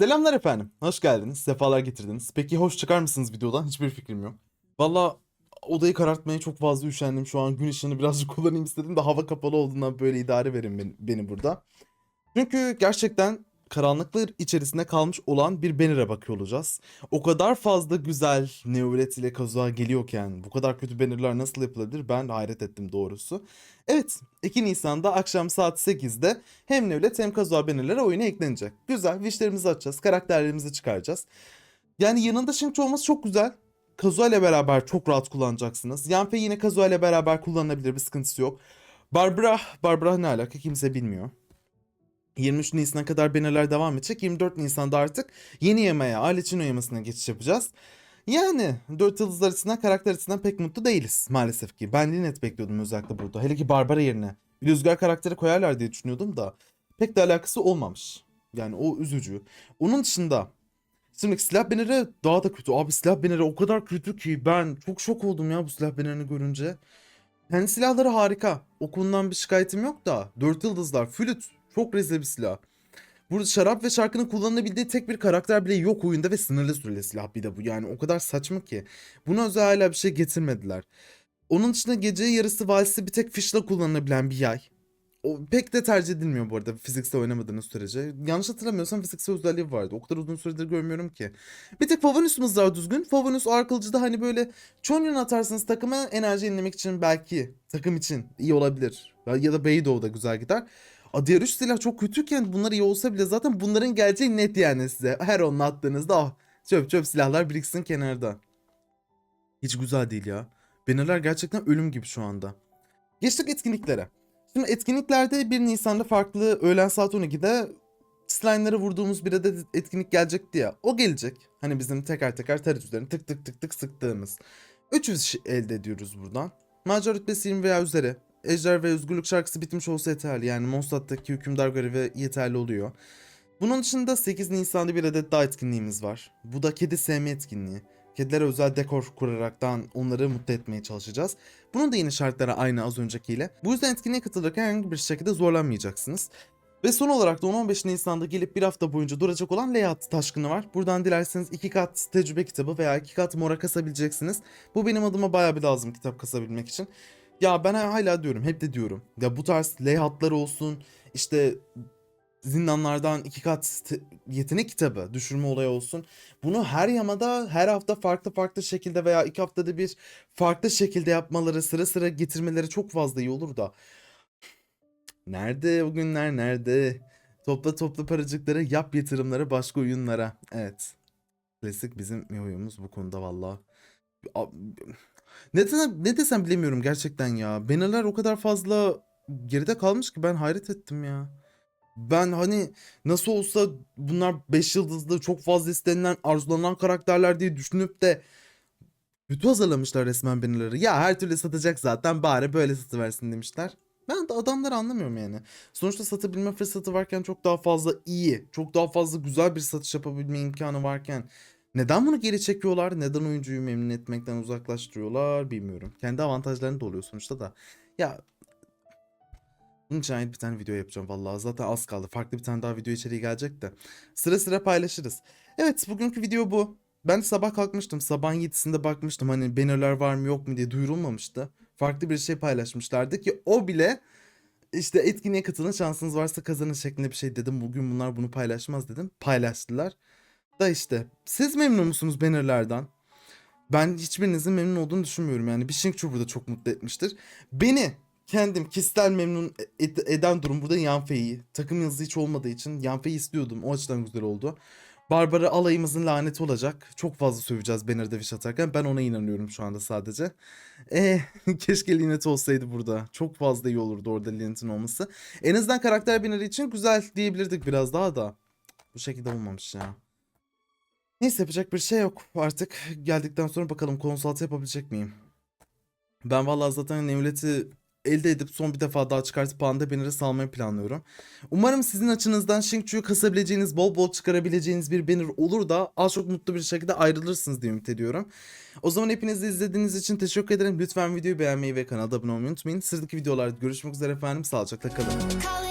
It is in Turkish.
Selamlar efendim. Hoş geldiniz. Sefalar getirdiniz. Peki hoş çıkar mısınız videodan? Hiçbir fikrim yok. Valla odayı karartmaya çok fazla üşendim. Şu an gün ışığını birazcık kullanayım istedim de hava kapalı olduğundan böyle idare verin beni, beni burada. Çünkü gerçekten karanlıklar içerisinde kalmış olan bir banner'a bakıyor olacağız. O kadar fazla güzel Neolet ile Kazuha geliyorken bu kadar kötü banner'lar nasıl yapılabilir ben hayret ettim doğrusu. Evet 2 Nisan'da akşam saat 8'de hem Nevlet hem Kazuha bannerları oyuna eklenecek. Güzel wishlerimizi açacağız karakterlerimizi çıkaracağız. Yani yanında Shingchu olması çok güzel. Kazuha ile beraber çok rahat kullanacaksınız. Yanfei yine Kazuha ile beraber kullanılabilir bir sıkıntısı yok. Barbara, Barbara ne alaka kimse bilmiyor. 23 Nisan'a kadar bannerler devam edecek. 24 Nisan'da artık yeni yemeğe, aile Çino yemasına geçiş yapacağız. Yani 4 yıldızlar açısından karakter açısından pek mutlu değiliz maalesef ki. Ben Linet bekliyordum özellikle burada. Hele ki Barbara yerine. Bir rüzgar karakteri koyarlar diye düşünüyordum da pek de alakası olmamış. Yani o üzücü. Onun dışında Şimdi silah banner'ı daha da kötü. Abi silah banner'ı o kadar kötü ki ben çok şok oldum ya bu silah banner'ını görünce. Kendi silahları harika. O konudan bir şikayetim yok da. 4 yıldızlar, flüt. Çok rezil bir silah. Burada şarap ve şarkının kullanılabildiği tek bir karakter bile yok oyunda ve sınırlı süreli silah bir de bu. Yani o kadar saçma ki. Buna özel hala bir şey getirmediler. Onun dışında gece yarısı valsi bir tek fişle kullanılabilen bir yay. O pek de tercih edilmiyor bu arada fiziksel oynamadığınız sürece. Yanlış hatırlamıyorsam fiziksel özelliği vardı. O kadar uzun süredir görmüyorum ki. Bir tek Favonus'umuz daha düzgün. Favonus arkalıcıda hani böyle Chonyon atarsınız takıma enerji yenilemek için belki takım için iyi olabilir. Ya da Beidou da güzel gider. Diğer üç silah çok kötüyken bunlar iyi olsa bile zaten bunların geleceği net yani size. Her onunla attığınızda ah çöp çöp silahlar biriksin kenarda. Hiç güzel değil ya. Bannerlar gerçekten ölüm gibi şu anda. Geçtik etkinliklere. Şimdi etkinliklerde 1 Nisan'da farklı öğlen saat 12'de slime'ları vurduğumuz bir adet etkinlik gelecekti ya. O gelecek. Hani bizim teker teker tarih üzerine tık tık tık tık sıktığımız. 300 iş elde ediyoruz buradan. Macar rütbesi 20 veya üzeri. Ejder ve Özgürlük şarkısı bitmiş olsa yeterli. Yani Mondstadt'taki hükümdar görevi yeterli oluyor. Bunun dışında 8 Nisan'da bir adet daha etkinliğimiz var. Bu da kedi sevme etkinliği. Kedilere özel dekor kuraraktan onları mutlu etmeye çalışacağız. Bunun da yine şartları aynı az öncekiyle. Bu yüzden etkinliğe katılırken herhangi bir şekilde zorlanmayacaksınız. Ve son olarak da 10-15 Nisan'da gelip bir hafta boyunca duracak olan Layout taşkını var. Buradan dilerseniz iki kat tecrübe kitabı veya iki kat mora kasabileceksiniz. Bu benim adıma bayağı bir lazım kitap kasabilmek için. Ya ben hala diyorum, hep de diyorum. Ya bu tarz layoutlar olsun, işte zindanlardan iki kat te- yetenek kitabı düşürme olayı olsun. Bunu her yamada her hafta farklı farklı şekilde veya iki haftada bir farklı şekilde yapmaları, sıra sıra getirmeleri çok fazla iyi olur da. Nerede o günler nerede? Topla topla paracıkları yap yatırımları başka oyunlara. Evet. Klasik bizim bir oyunumuz bu konuda valla. Ne desem, ne desem bilemiyorum gerçekten ya. Bannerlar o kadar fazla geride kalmış ki ben hayret ettim ya. Ben hani nasıl olsa bunlar 5 yıldızlı çok fazla istenilen arzulanan karakterler diye düşünüp de kötü hazırlamışlar resmen bannerları. Ya her türlü satacak zaten bari böyle satıversin demişler. Ben de adamları anlamıyorum yani. Sonuçta satabilme fırsatı varken çok daha fazla iyi, çok daha fazla güzel bir satış yapabilme imkanı varken neden bunu geri çekiyorlar? Neden oyuncuyu memnun etmekten uzaklaştırıyorlar bilmiyorum. Kendi avantajlarını da oluyor sonuçta da. Ya bunun için bir tane video yapacağım vallahi. Zaten az kaldı. Farklı bir tane daha video içeriği gelecek de. Sıra sıra paylaşırız. Evet bugünkü video bu. Ben sabah kalkmıştım. Sabahın 7'sinde bakmıştım. Hani bannerlar var mı yok mu diye duyurulmamıştı. Farklı bir şey paylaşmışlardı ki o bile işte etkinliğe katılın şansınız varsa kazanın şeklinde bir şey dedim. Bugün bunlar bunu paylaşmaz dedim. Paylaştılar. Da işte siz memnun musunuz bannerlardan? Ben hiçbirinizin memnun olduğunu düşünmüyorum. Yani bir Shingchu burada çok mutlu etmiştir. Beni kendim kişisel memnun ed- eden durum burada Yanfei'yi. Takım yazısı hiç olmadığı için Yanfei'yi istiyordum. O açıdan güzel oldu. Barbara alayımızın laneti olacak. Çok fazla söveceğiz Banner'da Wish atarken. Ben ona inanıyorum şu anda sadece. Eh, keşke Linet olsaydı burada. Çok fazla iyi olurdu orada Linet'in olması. En azından karakter Banner için güzel diyebilirdik biraz daha da. Bu şekilde olmamış ya. Neyse yapacak bir şey yok. Artık geldikten sonra bakalım konsult yapabilecek miyim? Ben vallahi zaten Nevlet'i elde edip son bir defa daha çıkartıp Panda Banner'ı salmayı planlıyorum. Umarım sizin açınızdan Shingchu'yu kasabileceğiniz, bol bol çıkarabileceğiniz bir banner olur da az çok mutlu bir şekilde ayrılırsınız diye ümit ediyorum. O zaman hepiniz de izlediğiniz için teşekkür ederim. Lütfen videoyu beğenmeyi ve kanala abone olmayı unutmayın. Sıradaki videolarda görüşmek üzere efendim. Sağlıcakla kalın.